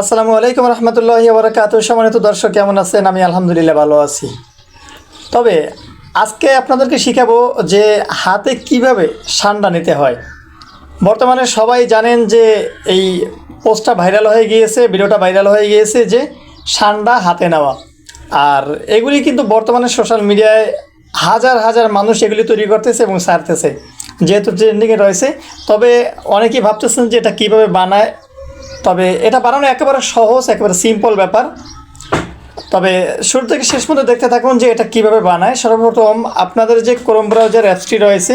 আসসালামু আলাইকুম রহমতুল্লাহি বরকাত সম্মানিত দর্শক, কেমন আছেন? আমি আলহামদুলিল্লাহ ভালো আছি। তবে আজকে আপনাদেরকে শিখাবো যে হাতে কীভাবে সান্ডা নিতে হয়। বর্তমানে সবাই জানেন যে এই পোস্টটা ভাইরাল হয়ে গিয়েছে, ভিডিওটা ভাইরাল হয়ে গিয়েছে যে সান্ডা হাতে নেওয়া। আর এগুলি কিন্তু বর্তমানে সোশ্যাল মিডিয়ায় হাজার হাজার মানুষ এগুলি তৈরি করতেছে এবং সারতেছে যেহেতু ট্রেন্ডিংয়ে রয়েছে, তবে অনেকেই ভাবতেছেন যে এটা কীভাবে বানায় তবে এটা বানানো একেবারে সহজ, একেবারে সিম্পল ব্যাপার। তবে শুরু থেকে শেষ পর্যন্ত দেখতে থাকুন যে এটা কীভাবে বানায়। সর্বপ্রথম আপনাদের যে ক্রোম ব্রাউজার অ্যাপসটি রয়েছে,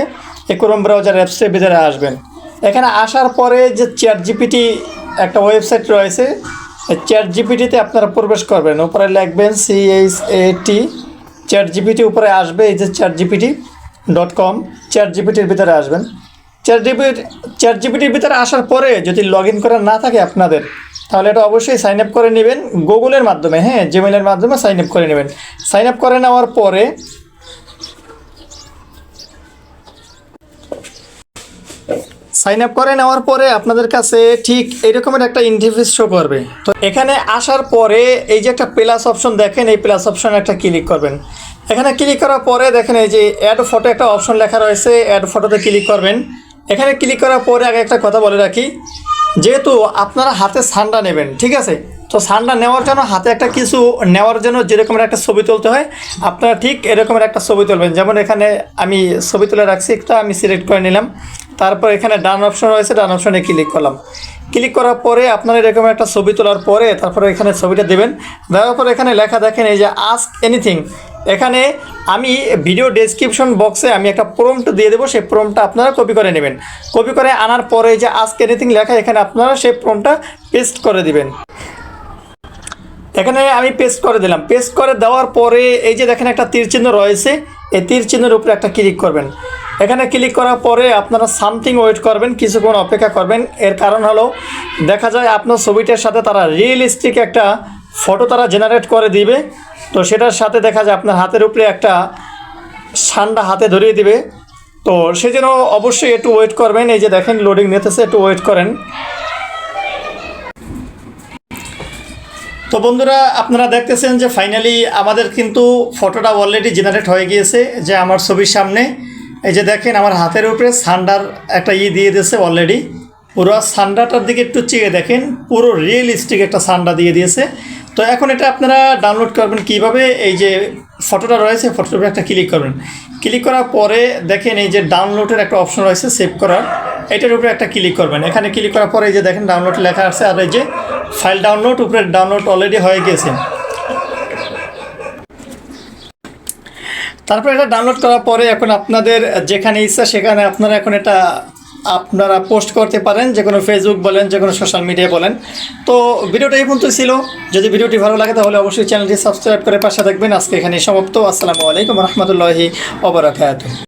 এই ক্রোম ব্রাউজার অ্যাপসটির ভিতরে আসবেন। এখানে আসার পরে যে চ্যাট জিপিটি একটা ওয়েবসাইট রয়েছে চ্যাট জিপিটিতে আপনারা প্রবেশ করবেন। উপরে লিখবেন C H A T chat GPT উপরে আসবে এই যে chat GPT dot com chat জিপিটির ভিতরে আসবেন। চ্যাট জিপিটি চ্যাট জিপিটির ভিতরে আসার পরে যদি লগ ইন করা না থাকে আপনাদের, তাহলে এটা অবশ্যই সাইন আপ করে নেবেন গুগলের মাধ্যমে হ্যাঁ জিমেলের মাধ্যমে সাইন আপ করে নেবেন। সাইন আপ করে নেওয়ার পরে সাইন আপ করে নেওয়ার পরে আপনাদের কাছে ঠিক এইরকমের একটা ইন্টারফেস শো করবে। তো এখানে আসার পরে এই যে একটা প্লাস অপশন দেখেন, এই প্লাস অপশন একটা ক্লিক করবেন। এখানে ক্লিক করার পরে দেখেন এই যে অ্যাড ফটো একটা অপশন লেখা রয়েছে অ্যাড ফটোতে ক্লিক করবেন। এখানে ক্লিক করার পরে আগে একটা কথা বলে রাখি। যেহেতু আপনারা হাতে সান্ডা নেবেন, ঠিক আছে? তো সান্ডা নেওয়ার জন্য হাতে একটা কিছু নেওয়ার জন্য যেরকমের একটা ছবি তুলতে হয়, আপনারা ঠিক এরকমের একটা ছবি তুলবেন। যেমন এখানে আমি ছবি তুলে রাখছি, একটা আমি সিলেক্ট করে নিলাম। তারপর এখানে ডান অপশন রয়েছে, ডান অপশনে ক্লিক করলাম। ক্লিক করার পরে আপনারা এরকম একটা ছবি তোলার পরে তারপরে এখানে ছবিটা দেবেন। দেওয়ার পরে এখানে লেখা দেখেন এই যে আস্ক এনিথিং এখানে আমি ভিডিও ডেসক্রিপশন বক্সে আমি একটা প্রম্পট দিয়ে দেবো, সেই প্রোমটা আপনারা কপি করে নেবেন। কপি করে আনার পরে যে আস্ক এনিথিং লেখা, এখানে আপনারা সেই প্রোমটা পেস্ট করে দিবেন। এখানে আমি পেস্ট করে দিলাম। পেস্ট করে দেওয়ার পরে এই যে, দেখেন একটা তীর চিহ্ন রয়েছে। এই তীর চিহ্নের উপরে একটা ক্লিক করবেন। এখানে ক্লিক করার পরে আপনারা সামথিং ওয়েট করবেন, কিছুক্ষণ অপেক্ষা করবেন। এর কারণ হলো, দেখা যায় আপনার ছবিটার সাথে তারা রিয়েলিস্টিক একটা ফটো তারা জেনারেট করে দিবে। তো সেটার সাথে দেখা যায় আপনার হাতের উপরে একটা ঠান্ডা হাতে ধরিয়ে দিবে। তো সেজন্য অবশ্যই একটু ওয়েট করবেন। এই যে দেখেন লোডিং নিতেছে, একটু ওয়েট করেন। তো বন্ধুরা, আপনারা দেখতেছেন যে ফাইনালি আমাদের কিন্তু ফটোটা অলরেডি জেনারেট হয়ে গিয়েছে যে আমার ছবির সামনে। এই যে দেখেন, আমার হাতের উপরে সান্ডার একটা ই দিয়ে দিয়েছে অলরেডি পুরো সান্ডাটার দিকে একটু চেয়ে দেখেন, পুরো রিয়েলিস্টিক একটা সান্ডা দিয়ে দিয়েছে। তো এখন এটা আপনারা ডাউনলোড করবেন কীভাবে? এই যে ফটোটা রয়েছে ফটোটার উপরে একটা ক্লিক করবেন। ক্লিক করার পরে দেখেন, এই যে ডাউনলোডের একটা অপশন রয়েছে সেভ করার। এটার উপরে একটা ক্লিক করবেন। এখানে ক্লিক করার পরে এই যে দেখেন ডাউনলোড লেখা আছে। আর এই যে ফাইল ডাউনলোড, উপরে ডাউনলোড অলরেডি হয়ে গেছে। তারপর এটা ডাউনলোড করার পরে এখন আপনাদের যেখানে ইচ্ছা সেখানে আপনারা এখন এটা আপনারা পোস্ট করতে পারেন, যে কোনো ফেসবুক বলেন, যে কোনো সোশ্যাল মিডিয়া বলেন। তো ভিডিওটা এই পর্যন্ত ছিল। যদি ভিডিওটি ভালো লাগে তাহলে অবশ্যই চ্যানেলটি সাবস্ক্রাইব করে পাশে থাকবেন। আজকে এখানে সমাপ্ত। আসসালামু আলাইকুম রহমতুল্লাহি ওবরাকাতুহ